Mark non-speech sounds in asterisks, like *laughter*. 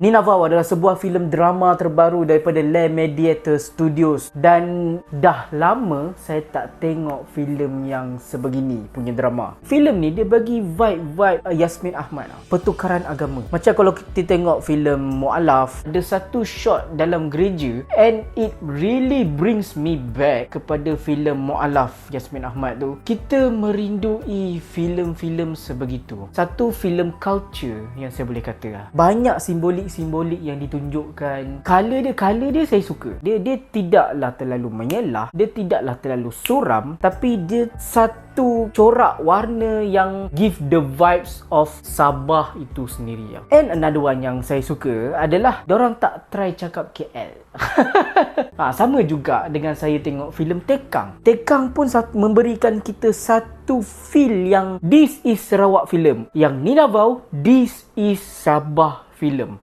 Nina Vow adalah sebuah filem drama terbaru daripada Le Mediator Studios dan dah lama saya tak tengok filem yang sebegini punya drama. Filem ni dia bagi vibe-vibe uh, Yasmin Ahmad lah. pertukaran agama. Macam kalau kita tengok filem Mu'alaf, ada satu shot dalam gereja and it really brings me back kepada filem Mu'alaf Yasmin Ahmad tu. Kita merindui filem-filem sebegitu. Satu filem culture yang saya boleh kata lah. Banyak simbolik-simbolik yang ditunjukkan. Color dia, color dia saya suka. Dia dia tidaklah terlalu menyelah, dia tidaklah terlalu suram, tapi dia satu corak warna yang give the vibes of Sabah itu sendiri. And another one yang saya suka adalah orang tak try cakap KL. *laughs* ha, sama juga dengan saya tengok filem Tekang. Tekang pun sat- memberikan kita satu feel yang this is Sarawak film. Yang Nina Vow, this is Sabah film.